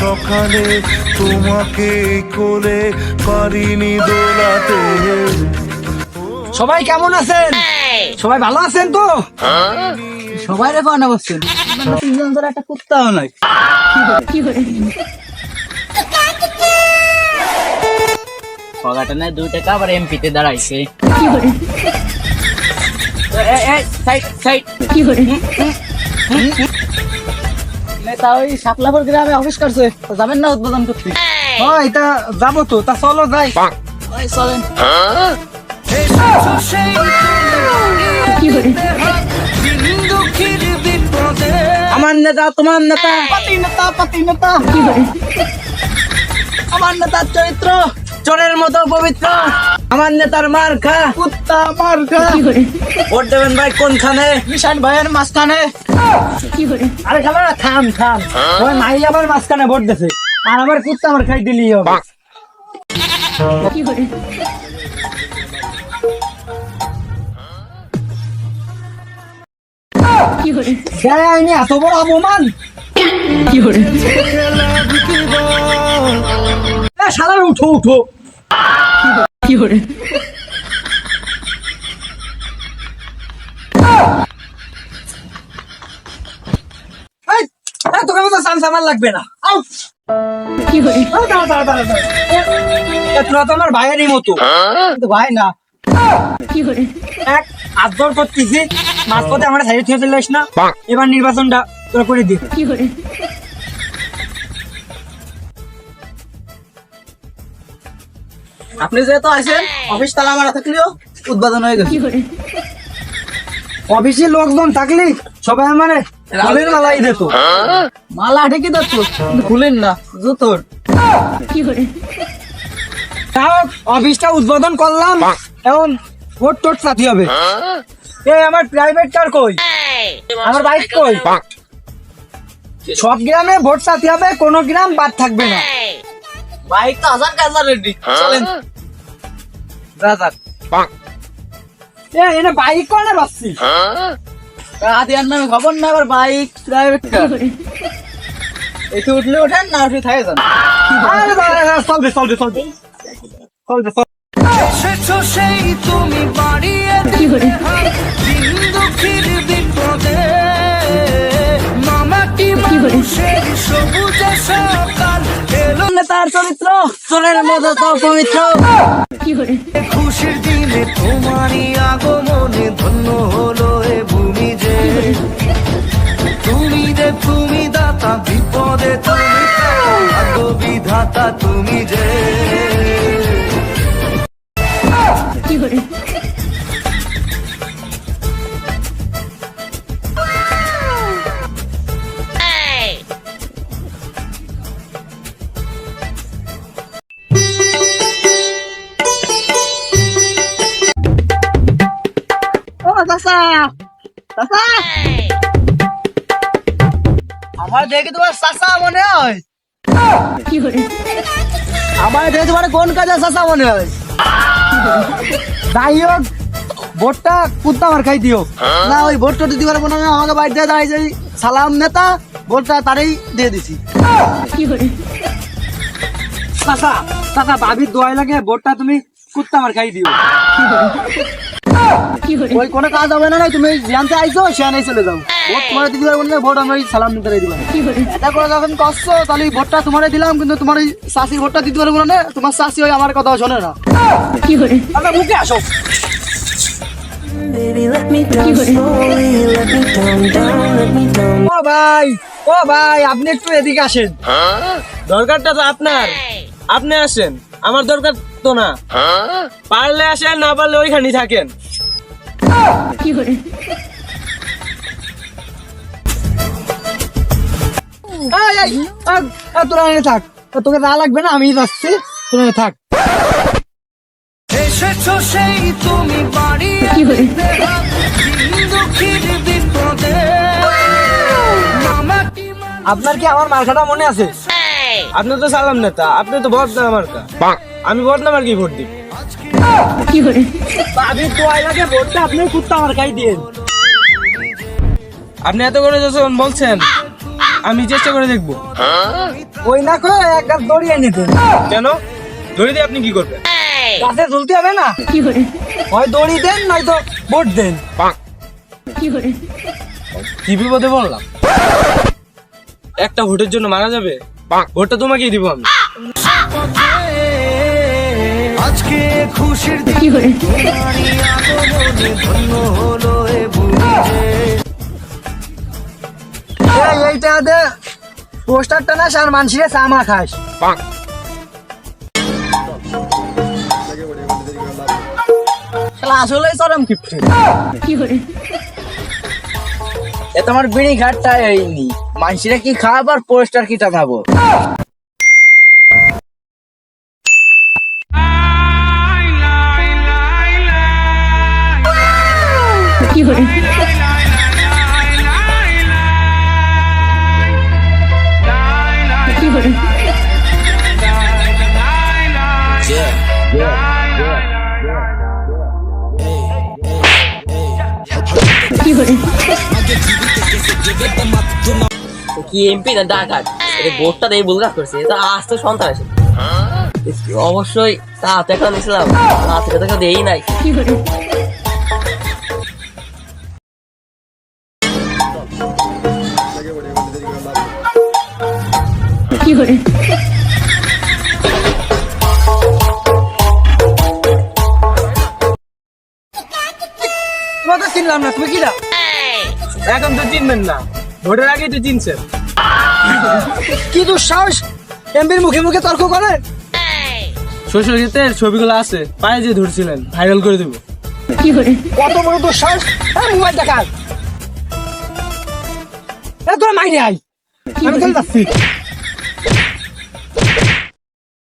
সকালে তোমাকে কোলে পারিনি দোলাতে। সবাই কেমন আছেন? সবাই ভালো আছেন তো? সবাই রে পাওয়া বসছেন? তিনজন ধরে একটা কুত্তাও নাই। না দুই টাকা আবার এমপিতে দাঁড়াইছে। নেতা ওই সাপলাপুর গ্রামে অফিস করছে। যাবেন না উদ্বোধন করতে। হ্যাঁ এটা যাব তো তা চলো যাই। ওই চলেন। আমার নেতা তোমার নেতা। পাতি নেতা পাতি নেতা। আমার নেতার চরিত্র। চোরের মতো পবিত্র। আমার নেতার মার খা। কুত্তা মার খা। ভোট দেবেন ভাই কোনখানে? মিশান ভাইয়ের মাঝখানে। আরে খাবার থাম থাম। ওই মাই আবার মাঝখানে ভোট দেছে। আর আমার কুত্তা আমার খাই দিলি হবে। দেয়নি এত বড় অপমান? এ, শালার উঠো উঠো। এই, এই, তোকে মতো চান্স আমার লাগবে না। তোরা তো আমার ভাইয়েরই মতো। ভাই না। এক আদর করতেছি। মাঝপথে আমার সাইড থেকে চলে না। এবার নির্বাচনটা তোরা করে দিবি আপনি যেহেতু আছেন অফিস তালা মারা থাকলেও উদ্বোধন হয়ে গেছে অফিসে লোকজন থাকলে সবাই মানে ফুলের মালাই দিত। মালা ঢেকে দিত খুলেন না জুতোর। তাও অফিসটা উদ্বোধন করলাম এখন ভোট টোট সাথী হবে। এই আমার প্রাইভেট কার কই? আমার বাইক কই? সব গ্রামে ভোট সাথী হবে কোনো গ্রাম বাদ থাকবে না। বাইক তো হাজার কাজার রেডি চলেন। যা যাক এ এনে বাইক কোনে বাসছি আদিয়ার নামে খবর না আবার বাইক প্রাইভেট কার এতে উঠলে ওঠেন না উঠে থাকে যান। এসেছ সেই তুমি বাড়িয়ে দিলে হাত, দিন দুঃখীর বিপদে। মামাটি মানুষের সবুজ তার চরিত্র, চোরের মতো পবিত্র। খুশির দিনে তোমারই আগমনে ধন্য হলো এ ভূমি যে। তুমি যে, তুমি দাতা, বিপদে তুমি বিধাতা তুমি যে। আমার দেখে তোমার চাচা মনে হয়। আমার দেখে তোমার কোন কাজে চাচা মনে হয়? যাই হোক, ভোটটা কুত্তা আমার খাই দিও। না ওই ভোটটা দিতে পারব না, আমাকে বাড়িতে দাঁড়িয়ে যাই সালাম নেতা, ভোটটা তারই দিয়ে দিছি। চাচা চাচা ভাবির দোয়াই লাগে, ভোটটা তুমি কুত্তা আমার খাই দিও। ওই কোনো কাজ হবে না তুমি জানতে আইছো সেখানে চলে যাও। ভোট তোমার দিতে পারব না ভোট আমি সালাম নিতে দিব এটা করে যখন করছ তাহলে ভোটটা তোমার দিলাম কিন্তু তোমার ওই ভোটটা দিতে পারব না তোমার শাশি ওই আমার কথা শোনে না। আমরা মুখে আসো। Baby, let me down slowly, let me down, down, let me down. ও ভাই ও ভাই আপনি একটু এদিকে আসেন। দরকারটা তো আপনার। আপনি আসেন আমার দরকার তো না। পারলে আসেন না পারলে ওইখানেই থাকেন। তোরা থাক। তোকে যা লাগবে না আমি যাচ্ছি। তোরা থাক। এসেছ সেই তুমি আপনার কি আমার মার্কাটা মনে আছে? আপনি তো সালাম নেতা আপনি তো ভোট দেন আমার কা আমি না আমার কি ভোট লাগে ভোটটা আপনি আমার আপনি এত করে যখন বলছেন, আমি চেষ্টা করে দেখব। ওই না করে এক গাছ দড়িয়ে নিতেন কেন? ধরে দিয়ে আপনি কি করবেন? গাছে ঝুলতে হবে না? হয় দড়ি দেন নয়তো ভোট দেন। কি বিপদে বললাম একটা ভোটের জন্য মারা যাবে? ভোটটা তোমাকেই দিব আমি। আজকে খুশির দিন। ধন্য হলো এ এইটা দে। পোস্টারটা না সার মানুষের চামা খাস। আসলে চরম কিপটে। এ তোমার বিড়ি ঘাটটা এইনি মানুষেরা কি খাওয়াবো আর পোস্টার কি টাঙাবো কি এমপি না ডাকাত? এটা ভোটটা দিয়ে ভুল কাজ করছে। এটা সন্তান আছে। অবশ্যই তা নিয়েছিলাম দেই নাই। তোমাকে চিনলাম না তুমি কি না এখন তো চিনবেন না। ভোটের আগেই তো চিনছেন। কি দুঃসাহস? এমবির মুখে মুখে তর্ক করে? সোশ্যাল ক্ষেত্রে ছবিগুলো আছে পায়ে যে ধরছিলেন ভাইরাল করে দেবো। কত বড় দুঃসাহস? হ্যাঁ মোবাইল দেখার। এ তোরা মাইরে আই আমি খেলে যাচ্ছি